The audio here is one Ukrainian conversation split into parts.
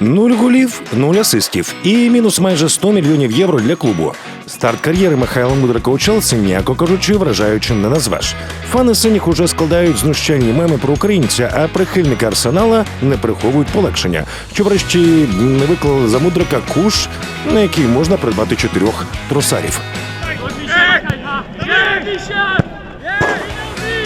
Нуль голів, нуль асистів і мінус майже 100 мільйонів євро для клубу. Старт кар'єри Михайла Мудрика у Челсі, м'яко кажучи, вражаючим не назвеш. Фани синіх уже складають знущальні меми про українця, а прихильники арсенала не приховують полегшення, що врешті не виклали за мудрика куш, на який можна придбати чотирьох тросарів.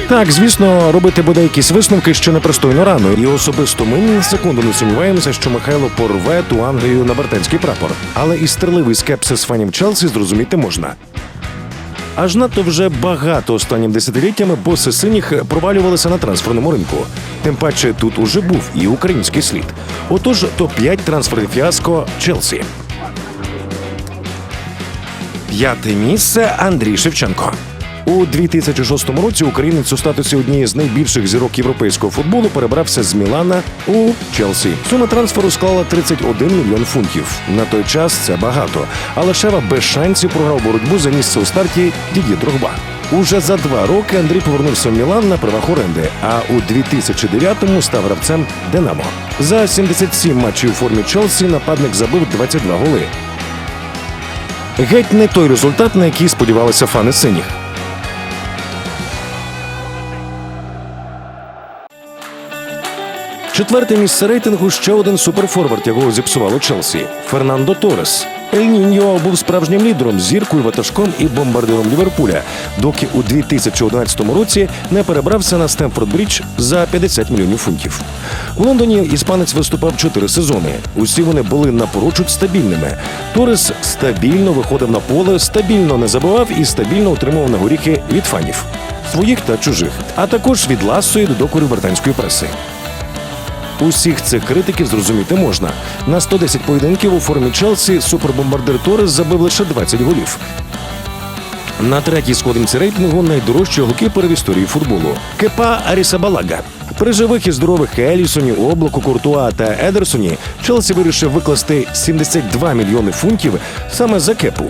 Так, звісно, робити буде якісь висновки ще непристойно рано. І особисто ми ні секунду не сумніваємося, що Михайло порве ту Англію на британський прапор. Але і стерливий скепсис фанів Челсі зрозуміти можна. Аж надто вже багато останнім десятиліттями боси синіх провалювалися на трансферному ринку. Тим паче тут уже був і український слід. Отож, топ-5 трансферних фіаско Челсі. П'яте місце Андрій Шевченко. У 2006 році українець у статусі однієї з найбільших зірок європейського футболу перебрався з Мілана у Челсі. Сума трансферу склала 31 мільйон фунтів. На той час це багато. Але Шева без шансів програв боротьбу за місце у старті Діді Дрогба. Уже за два роки Андрій повернувся в Мілан на правах оренди, а у 2009-му став гравцем Динамо. За 77 матчів у формі Челсі нападник забив 22 голи. Геть не той результат, на який сподівалися фани синіх. Четверте місце рейтингу ще один суперфорвард, якого зіпсувало Челсі Фернандо Торес. Ель Ніньо був справжнім лідером, зіркою, ватажком і бомбардиром Ліверпуля, доки у 2011 році не перебрався на Стемфорд Брідж за 50 мільйонів фунтів. У Лондоні іспанець виступав чотири сезони. Усі вони були напрочуд стабільними. Торес стабільно виходив на поле, стабільно не забивав і стабільно отримував на горіхи від фанів своїх та чужих, а також від ласої до докорів британської преси. Усіх цих критиків зрозуміти можна. На 110 поєдинків у формі Челсі супербомбардир Торес забив лише 20 голів. На третій сходинці рейтингу найдорожчий голкіпер в історії футболу Кепа Арісабалага. При живих і здорових Елісоні, Облаку, Куртуа та Едерсоні Челсі вирішив викласти 72 мільйони фунтів саме за кепу.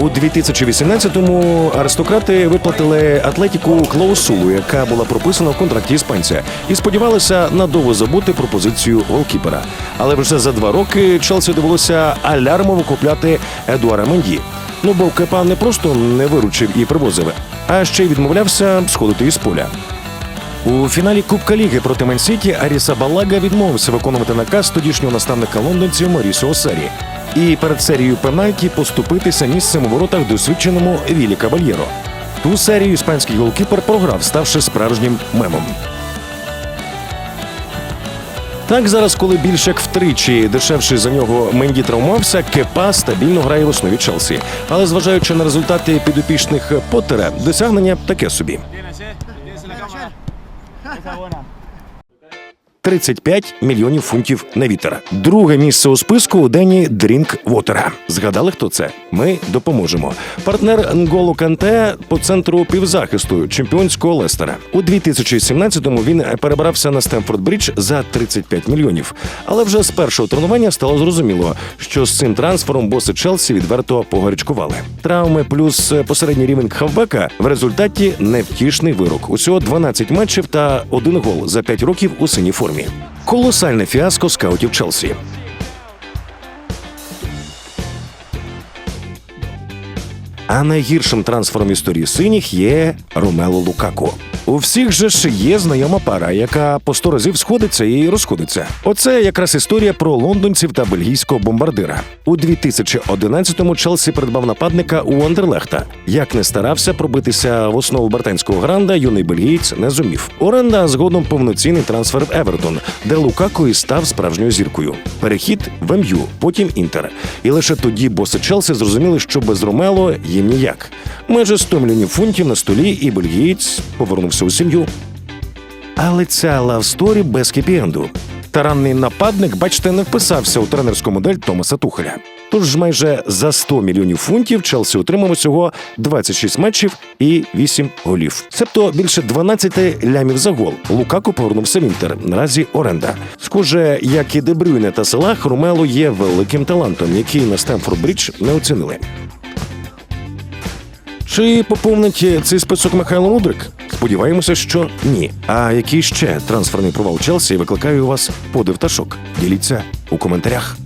У 2018-му аристократи виплатили Атлетіку клаусулу, яка була прописана в контракті іспанця, і сподівалися надовго забути пропозицію голкіпера. Але вже за два роки Челсі довелося алярмово купляти Едуара Менді. Ну бо Кепа не просто не виручив і привозив, а ще й відмовлявся сходити із поля. У фіналі Кубка Ліги проти Мансіті Аріса Балага відмовився виконувати наказ тодішнього наставника лондонців Марісо Осері. І перед серією пенальті поступитися місцем у воротах досвідченому Вілі Кабальєро. Ту серію іспанський голкіпер програв, ставши справжнім мемом. Так, зараз, коли більше як втричі дешевший за нього Менді травмувався, Кепа стабільно грає в основі Челсі. Але зважаючи на результати підопічних Поттера, досягнення таке собі. 35 мільйонів фунтів на вітер. Друге місце у списку у Дені Дрінк Вотера. Згадали, хто це? Ми допоможемо. Партнер Нголо Канте по центру півзахисту чемпіонського Лестера. У 2017-му він перебрався на Стемфорд Брідж за 35 мільйонів. Але вже з першого тренування стало зрозуміло, що з цим трансфером боси Челсі відверто погарячкували. Травми плюс посередній рівень хавбека в результаті невтішний вирок. Усього 12 матчів та один гол за 5 років у синій формі. Колосальне фіаско скаутів Челсі. А найгіршим трансфером історії синіх є Ромело Лукаку. У всіх же ж є знайома пара, яка по сто разів сходиться і розходиться. Оце якраз історія про лондонців та бельгійського бомбардира. У 2011-му Челсі придбав нападника у Андерлехта. Як не старався пробитися в основу британського гранда, юний бельгієць не зумів. Оренда згодом повноцінний трансфер в Евертон, де Лукако і став справжньою зіркою. Перехід в МЮ, потім Інтер. І лише тоді боси Челсі зрозуміли, що без Ромело їм ніяк. Майже 100 мільйонів фунтів на столі, і бельгієць повернувся у сім'ю. Але ця лавсторі без хеппі-енду. Таранний нападник, бачите, не вписався у тренерську модель Томаса Тухеля. Тож майже за 100 мільйонів фунтів Челсі отримав усього 26 матчів і 8 голів. Себто більше 12 лямів за гол. Лукаку повернувся в інтер. Наразі оренда. Схоже, як і Дебрюйне та Салах, Ромело є великим талантом, який на Стемфорд Брідж не оцінили. Чи поповнить цей список Михайло Мудрик? Сподіваємося, що ні. А який ще трансферний провал Челсі викликає у вас подив та шок? Діліться коментарях.